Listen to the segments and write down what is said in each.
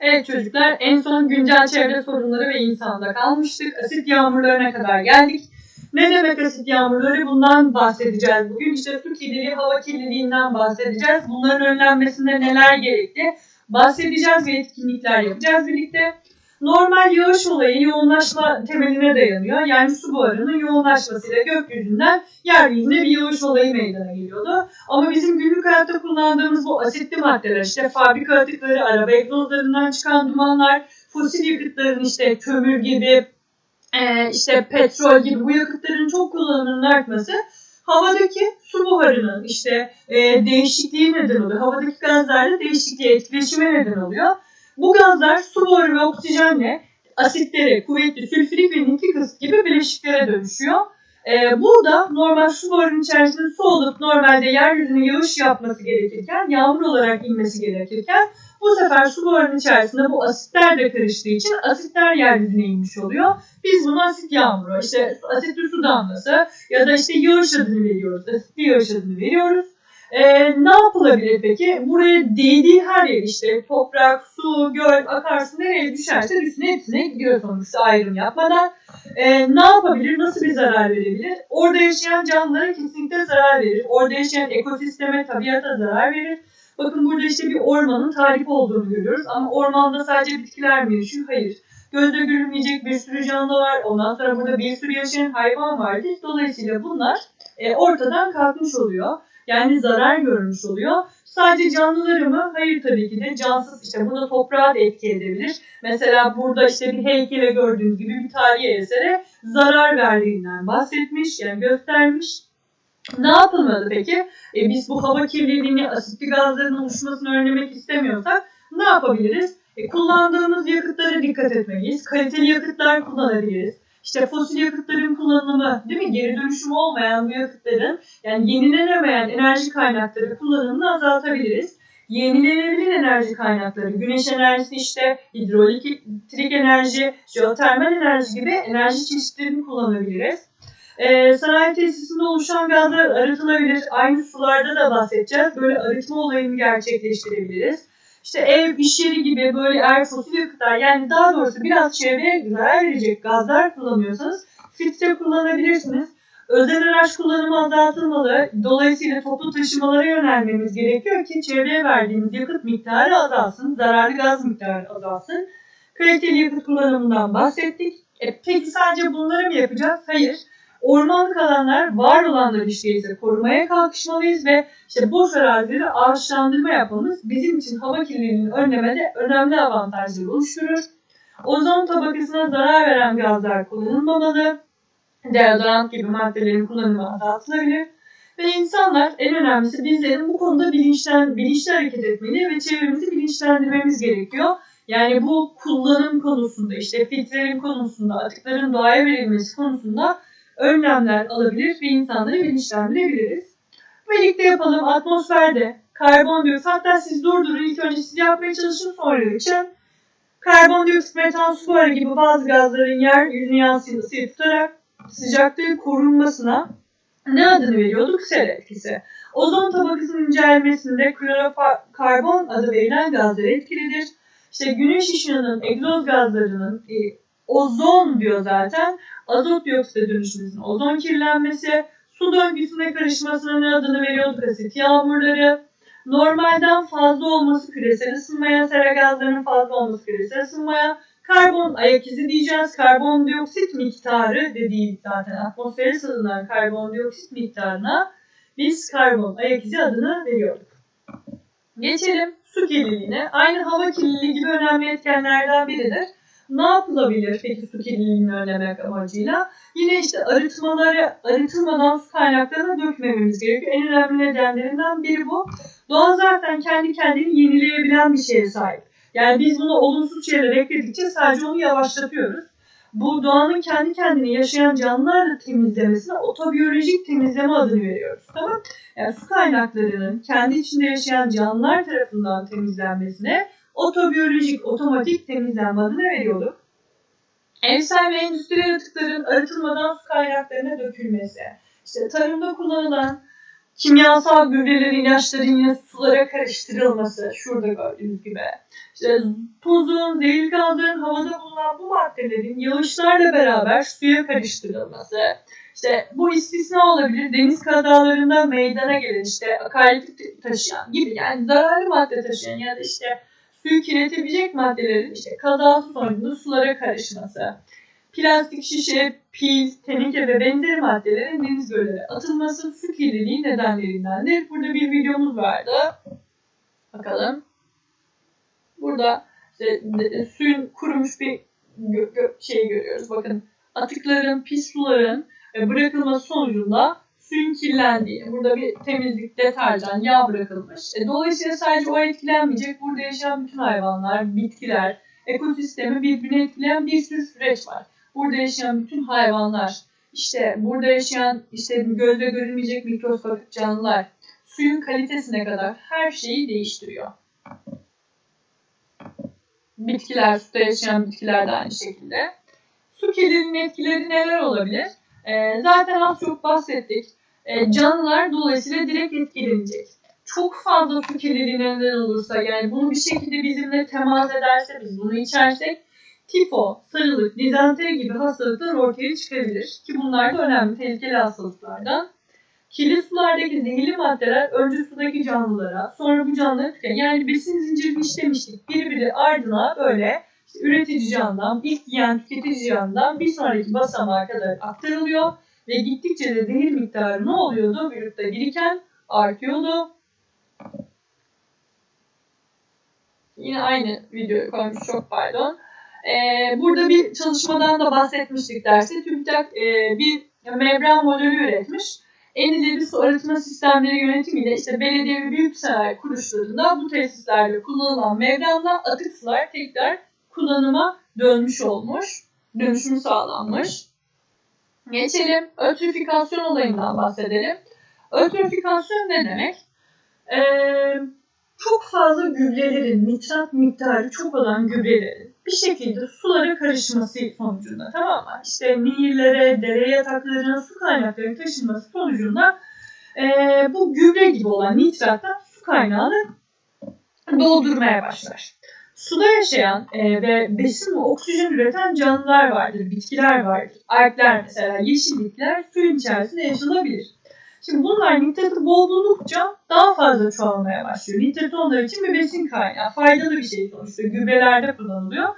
Evet çocuklar en son güncel çevre sorunları ve insanda kalmıştık. Asit yağmurlarına kadar geldik. Ne demek asit yağmurları? Bundan bahsedeceğiz. Bugün işte su kirliliği, hava kirliliğinden bahsedeceğiz. Bunların önlenmesinde neler gerekli bahsedeceğiz ve etkinlikler yapacağız birlikte. Normal yağış olayı yoğunlaşma temeline dayanıyor. Yani su buharının yoğunlaşmasıyla gökyüzünden yeryüzüne bir yağış olayı meydana geliyordu. Ama bizim günlük hayatta kullandığımız bu asitli maddeler işte fabrika atıkları, araba egzozlarından çıkan dumanlar, fosil yakıtların işte kömür gibi, e, işte petrol gibi bu yakıtların çok kullanımının artması havadaki su buharının işte e, değişikliği neden oluyor. Havadaki gazlarla değişikliğe, etkileşime neden oluyor. Bu gazlar su buharı ve oksijenle asitlere, kuvvetli sülfürik ve nitrik asit gibi bileşiklere dönüşüyor. Ee, burada normal su buharının içerisinde su olup normalde yeryüzüne yağış yapması gerekirken, yağmur olarak inmesi gerekirken bu sefer su buharının içerisinde bu asitler de karıştığı için asitler yeryüzüne inmiş oluyor. Biz buna asit yağmuru, işte asitli su damlası ya da işte yağış adını veriyoruz, asitli yağış adını veriyoruz. Ee, ne yapılabilir peki? Buraya değdiği her yer işte toprak, su, göl, akarsu nereye düşerse düşsün hepsine gidiyor sonuçta ayrım yapmadan. Ee, ne yapabilir? Nasıl bir zarar verebilir? Orada yaşayan canlılara kesinlikle zarar verir. Orada yaşayan ekosisteme, tabiata zarar verir. Bakın burada işte bir ormanın tahrip olduğunu görüyoruz. Ama ormanda sadece bitkiler mi yaşıyor? Hayır. Gözle görülmeyecek bir sürü canlı var. Ondan sonra burada bir sürü yaşayan hayvan var. Dolayısıyla bunlar e, ortadan kalkmış oluyor. Yani zarar görmüş oluyor. Sadece canlıları mı? Hayır tabii ki de cansız işte burada toprağa da etki edebilir. Mesela burada işte bir heykele gördüğünüz gibi bir tarihi esere zarar verdiğinden bahsetmiş yani göstermiş. Ne yapılmalı peki? E biz bu hava kirliliğini, asitli gazların oluşmasını önlemek istemiyorsak ne yapabiliriz? E kullandığımız yakıtlara dikkat etmeliyiz. Kaliteli yakıtlar kullanabiliriz. İşte fosil yakıtların kullanımı, değil mi? Geri dönüşüm olmayan bu yakıtların, yani yenilenemeyen enerji kaynakları kullanımını azaltabiliriz. Yenilenebilir enerji kaynakları, güneş enerjisi işte hidroelektrik enerji, jeotermal enerji gibi enerji çeşitlerini kullanabiliriz. Ee, sanayi tesisinde oluşan gazlar arıtılabilir. Aynı sularda da bahsedeceğiz. Böyle arıtma olayını gerçekleştirebiliriz. İşte ev, iş yeri gibi böyle eğer fosil yakıtlar yani daha doğrusu biraz çevreye zarar verecek gazlar kullanıyorsanız filtre kullanabilirsiniz. Özel araç kullanımı azaltılmalı. Dolayısıyla toplu taşımalara yönelmemiz gerekiyor ki çevreye verdiğimiz yakıt miktarı azalsın, zararlı gaz miktarı azalsın. Kaliteli yakıt kullanımından bahsettik. E, peki sadece bunları mı yapacağız? Hayır. Ormanlık alanlar var olanları işte ise korumaya kalkışmalıyız ve işte boş arazileri ağaçlandırma yapmamız bizim için hava kirliliğini önlemede önemli avantajlar oluşturur. Ozon tabakasına zarar veren gazlar kullanılmamalı. Deodorant gibi maddelerin kullanımı azaltılabilir. Ve insanlar en önemlisi bizlerin bu konuda bilinçlen, bilinçli hareket etmeli ve çevremizi bilinçlendirmemiz gerekiyor. Yani bu kullanım konusunda, işte filtrelerin konusunda, atıkların doğaya verilmesi konusunda önlemler alabilir ve insanları bilinçlendirebiliriz. Birlikte yapalım atmosferde karbondioksit hatta siz durdurun ilk önce siz yapmaya çalışın sonra için karbondioksit, metan, su buharı gibi bazı gazların yer yüzüne yansıyan ısıyı tutarak sıcaklığı korunmasına ne adını veriyorduk? Sera etkisi. Ozon tabakasının incelmesinde klorokarbon adı verilen gazlar etkilidir. İşte güneş ışığının egzoz gazlarının e, ozon diyor zaten azot dioksite dönüşmesinin ozon kirlenmesi, su döngüsüne karışmasına ne adını veriyorduk asit yağmurları, normalden fazla olması küresel ısınmaya, sera gazlarının fazla olması küresel ısınmaya, karbon ayak izi diyeceğiz. Karbondioksit miktarı dediği zaten atmosfere salınan karbondioksit miktarına biz karbon ayak izi adını veriyorduk. Geçelim su kirliliğine. Aynı hava kirliliği gibi önemli etkenlerden biridir. Ne yapılabilir peki su kirliliğini önlemek amacıyla? Yine işte arıtmaları, arıtılmadan su kaynaklarına dökmememiz gerekiyor. En önemli nedenlerinden biri bu. Doğa zaten kendi kendini yenileyebilen bir şeye sahip. Yani biz bunu olumsuz şeyler ekledikçe sadece onu yavaşlatıyoruz. Bu doğanın kendi kendini yaşayan canlılarla temizlemesine otobiyolojik temizleme adını veriyoruz. Tamam? Yani su kaynaklarının kendi içinde yaşayan canlılar tarafından temizlenmesine otobiyolojik otomatik temizlenme adını veriyorduk. Evsel ve endüstriyel atıkların arıtılmadan su kaynaklarına dökülmesi. İşte tarımda kullanılan kimyasal gübrelerin, ilaçların yine sulara karıştırılması. Şurada gördüğünüz gibi. İşte tozun, zehir gazların havada bulunan bu maddelerin yağışlarla beraber suya karıştırılması. İşte bu istisna olabilir. Deniz kazalarında meydana gelen işte akaryakıt taşıyan gibi yani zararlı madde taşıyan ya da işte suyu kirletebilecek maddelerin işte kazası sonucunda sulara karışması. Plastik şişe, pil, teneke ve benzeri maddelerin deniz göllere atılması su kirliliği nedenlerindendir. Burada bir videomuz vardı. Bakalım. Burada işte de- suyun kurumuş bir gö- gö- şey görüyoruz. Bakın atıkların, pis suların e, bırakılması sonucunda suyun kirlendiğini, burada bir temizlik, deterjan, yağ bırakılmış. E, dolayısıyla sadece o etkilenmeyecek. Burada yaşayan bütün hayvanlar, bitkiler, ekosistemi birbirine etkileyen bir sürü süreç var. Burada yaşayan bütün hayvanlar, işte burada yaşayan işte gözle görülmeyecek mikroskopik canlılar, suyun kalitesine kadar her şeyi değiştiriyor. Bitkiler, suda yaşayan bitkiler de aynı şekilde. Su kirliliğinin etkileri neler olabilir? Ee, zaten az çok bahsettik. Ee, canlılar dolayısıyla direkt etkilenecek. Çok fazla su kirliliği neden olursa yani bunu bir şekilde bizimle temas ederse biz bunu içersek tifo, sarılık, dizanteri gibi hastalıklar ortaya çıkabilir. Ki bunlar da önemli tehlikeli hastalıklardan. Kirli sulardaki zehirli maddeler önce sudaki canlılara, sonra bu canlılara tükeniyor. Yani besin zincirini işlemiştik. Birbiri ardına böyle işte üretici canlıdan, ilk yiyen tüketici canlıdan bir sonraki basamağa kadar aktarılıyor. Ve gittikçe de zehir miktarı ne oluyordu? Vücutta biriken artıyordu. Yine aynı videoyu koymuş çok pardon. Ee, burada bir çalışmadan da bahsetmiştik derste. TÜBİTAK e, bir membran modeli üretmiş. En ileri su arıtma sistemleri yönetimiyle işte belediye ve büyük sanayi kuruluşlarında bu tesislerde kullanılan membranla atık sular tekrar kullanıma dönmüş olmuş. Dönüşümü sağlanmış. Geçelim ötrifikasyon olayından bahsedelim. Ötrifikasyon ne demek? Ee, çok fazla gübrelerin, nitrat miktarı çok olan gübrelerin bir şekilde sulara karışması sonucunda tamam mı? İşte nehirlere, dere yataklarına, su kaynaklarına taşınması sonucunda ee, bu gübre gibi olan nitratlar su kaynağını doldurmaya başlar. Suda yaşayan e, ve besin ve oksijen üreten canlılar vardır, bitkiler vardır. Algler mesela, yeşil bitkiler suyun içerisinde yaşanabilir. Şimdi bunlar nitratı bol buldukça daha fazla çoğalmaya başlıyor. Nitrat onlar için bir besin kaynağı, faydalı bir şey sonuçta. Gübrelerde kullanılıyor.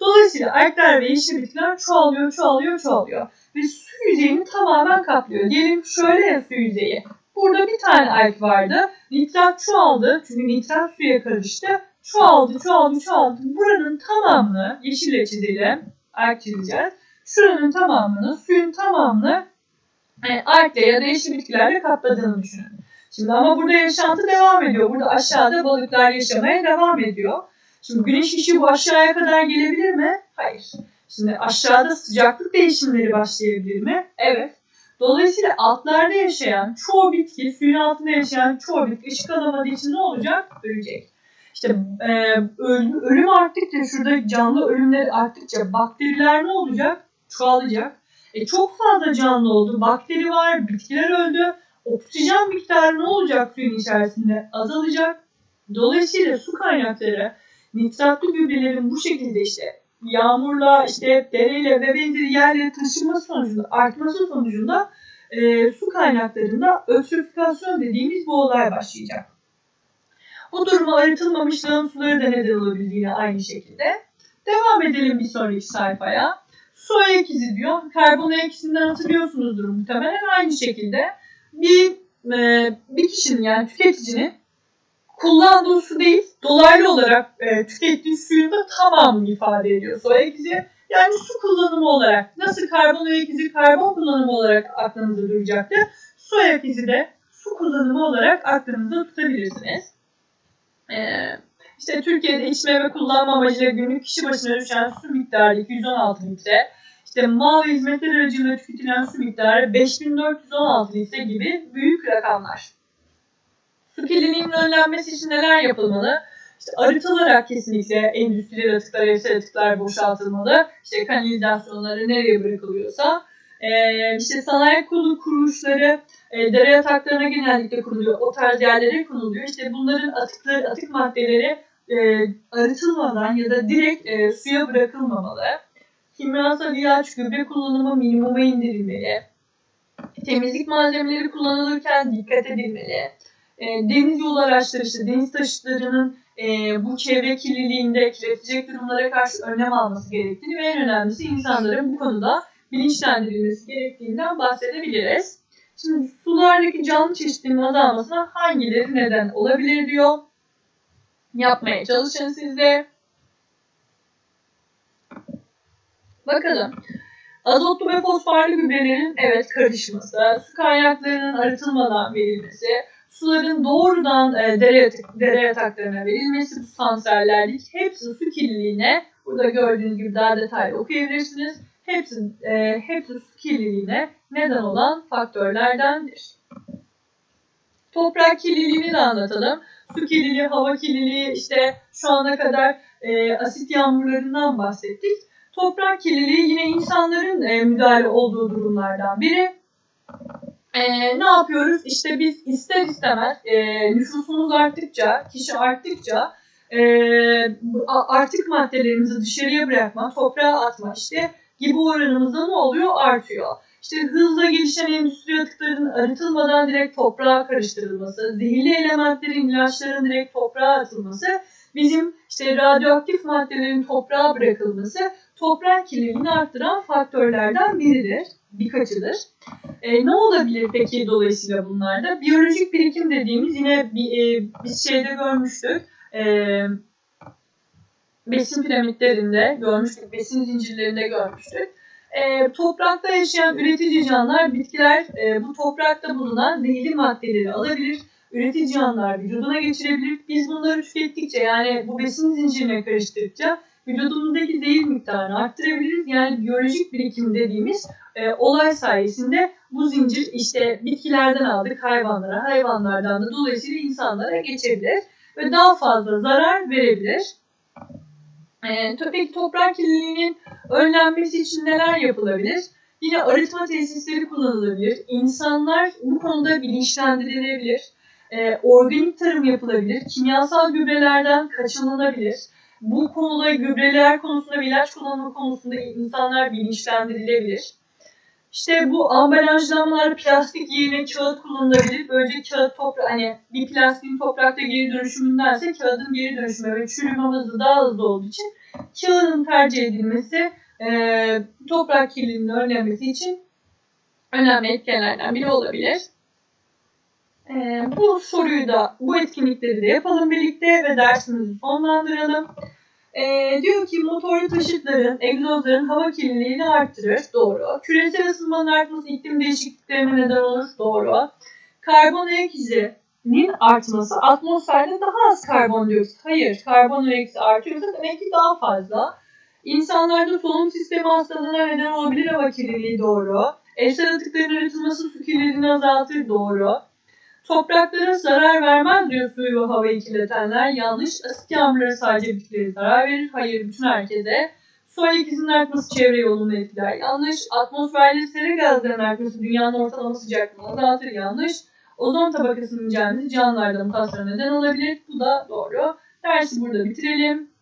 Dolayısıyla algler ve yeşil bitkiler çoğalıyor, çoğalıyor, çoğalıyor. Ve su yüzeyini tamamen kaplıyor. Diyelim şöyle ya su yüzeyi. Burada bir tane alg vardı. Nitrat çoğaldı. Çünkü nitrat suya karıştı. Çoğaldı, çoğaldı, çoğaldı. Buranın tamamını yeşille çizelim. Alg çizeceğiz. Şuranın tamamını, suyun tamamını e, algle ya da yeşil bitkilerle kapladığını düşünün. Şimdi ama burada yaşantı devam ediyor. Burada aşağıda balıklar yaşamaya devam ediyor. Şimdi güneş ışığı bu aşağıya kadar gelebilir mi? Hayır. Şimdi aşağıda sıcaklık değişimleri başlayabilir mi? Evet. Dolayısıyla altlarda yaşayan çoğu bitki, suyun altında yaşayan çoğu bitki ışık alamadığı için ne olacak? Ölecek. İşte e, ölüm, ölüm arttıkça, şurada canlı ölümler arttıkça bakteriler ne olacak? Çoğalacak. E, çok fazla canlı oldu. Bakteri var, bitkiler öldü. Oksijen miktarı ne olacak suyun içerisinde? Azalacak. Dolayısıyla su kaynakları nitratlı gübrelerin bu şekilde işte yağmurla, işte dereyle ve benzeri yerlere taşınması sonucunda, artması sonucunda e, su kaynaklarında ötrifikasyon dediğimiz bu olay başlayacak. Bu duruma arıtılmamış lağım suları da neden olabildiğine aynı şekilde. Devam edelim bir sonraki sayfaya. Su ayak izi diyor. Karbon ayak izinden hatırlıyorsunuzdur muhtemelen aynı şekilde. Bir, e, bir kişinin yani tüketicinin kullandığı su değil, dolaylı olarak e, tükettiği suyun da tamamını ifade ediyor su ayak izi. Yani su kullanımı olarak nasıl karbon ayak izi karbon kullanımı olarak aklınızda duracaktı. Su ayak izi de su kullanımı olarak aklınızda tutabilirsiniz. İşte Türkiye'de içme ve kullanma amacıyla günlük kişi başına düşen su miktarı 216 litre. İşte mal ve hizmetler aracılığıyla tüketilen su miktarı 5416 litre gibi büyük rakamlar. Su kirliliğinin önlenmesi için neler yapılmalı? İşte arıtılarak kesinlikle endüstriyel atıklar, evsel atıklar boşaltılmalı. İşte kanalizasyonları nereye bırakılıyorsa. Ee, işte sanayi kolu kuruluşları e, dere yataklarına genellikle kuruluyor. O tarz yerlere konuluyor. İşte bunların atıkları, atık maddeleri e, arıtılmadan ya da direkt e, suya bırakılmamalı. Kimyasal ilaç, gübre kullanımı minimuma indirilmeli. Temizlik malzemeleri kullanılırken dikkat edilmeli. E, deniz yolu araçları işte deniz taşıtlarının e, bu çevre kirliliğinde kirletecek durumlara karşı önlem alması gerektiğini ve en önemlisi insanların bu konuda bilinçlendirilmesi gerektiğinden bahsedebiliriz. Şimdi sulardaki canlı çeşitliliğin azalmasına hangileri neden olabilir diyor. Yapmaya çalışın siz de. Bakalım. Azotlu ve fosforlu gübrelerin evet karışması, su kaynaklarının arıtılmadan verilmesi, suların doğrudan e, dere, dere yataklarına verilmesi, bu santrallerdeki hepsi su kirliliğine, burada gördüğünüz gibi daha detaylı okuyabilirsiniz. Hepsi, e, hepsi su kirliliğine neden olan faktörlerdendir. Toprak kirliliğini de anlatalım. Su kirliliği, hava kirliliği, işte şu ana kadar e, asit yağmurlarından bahsettik. Toprak kirliliği yine insanların e, müdahale olduğu durumlardan biri. E, ne yapıyoruz? İşte biz ister istemez e, nüfusumuz arttıkça, kişi arttıkça e, artık maddelerimizi dışarıya bırakma, toprağa atma işte gibi oranımızda ne oluyor? Artıyor. İşte hızla gelişen endüstri atıklarının arıtılmadan direkt toprağa karıştırılması, zehirli elementlerin, ilaçların direkt toprağa atılması, bizim işte radyoaktif maddelerin toprağa bırakılması toprak kirliliğini arttıran faktörlerden biridir, birkaçıdır. E, ne olabilir peki dolayısıyla bunlarda? Biyolojik birikim dediğimiz yine bir, e, biz şeyde görmüştük. E, besin piramitlerinde görmüştük, besin zincirlerinde görmüştük. E, toprakta yaşayan üretici canlılar, bitkiler e, bu toprakta bulunan zehirli maddeleri alabilir. Üretici canlılar vücuduna geçirebilir. Biz bunları tükettikçe yani bu besin zincirine karıştıkça vücudumuzdaki zehir miktarını arttırabiliriz. Yani biyolojik birikim dediğimiz e, olay sayesinde bu zincir işte bitkilerden aldık hayvanlara, hayvanlardan da dolayısıyla insanlara geçebilir ve daha fazla zarar verebilir. E, peki toprak kirliliğinin önlenmesi için neler yapılabilir? Yine arıtma tesisleri kullanılabilir. İnsanlar bu konuda bilinçlendirilebilir. E, organik tarım yapılabilir. Kimyasal gübrelerden kaçınılabilir. Bu konuda gübreler konusunda ilaç kullanımı konusunda insanlar bilinçlendirilebilir. İşte bu ambalajlamalar plastik yerine kağıt kullanılabilir. Böylece kağıt toprak hani bir plastiğin toprakta geri dönüşümündense kağıdın geri dönüşümü ve çürüme hızı daha hızlı olduğu için kağıdın tercih edilmesi e, toprak kirliliğinin önlenmesi için önemli etkenlerden biri olabilir. E, bu soruyu da, bu etkinlikleri de yapalım birlikte ve dersimizi sonlandıralım. E, diyor ki motorlu taşıtların, egzozların hava kirliliğini arttırır. Doğru. Küresel ısınmanın artması iklim değişikliklerine neden olur. Doğru. Karbon ayak izinin artması atmosferde daha az karbondioksit. Hayır, karbon ayak izi artıyorsa demek ki daha fazla. İnsanlarda solunum sistemi hastalığına neden olabilir hava kirliliği doğru. Evsel atıkların arıtılması su kirliliğini azaltır doğru. Topraklara zarar vermez diyor suyu ve havayı kirletenler. Yanlış. Asit yağmurları sadece bitkilere zarar verir. Hayır bütün herkese. Su ayak izinin artması çevre yolunu etkiler. Yanlış. Atmosferde sera gazlarının artması dünyanın ortalama sıcaklığını azaltır. Yanlış. Ozon tabakasının incelmesi canlılarda mutasyona neden olabilir. Bu da doğru. Dersi burada bitirelim.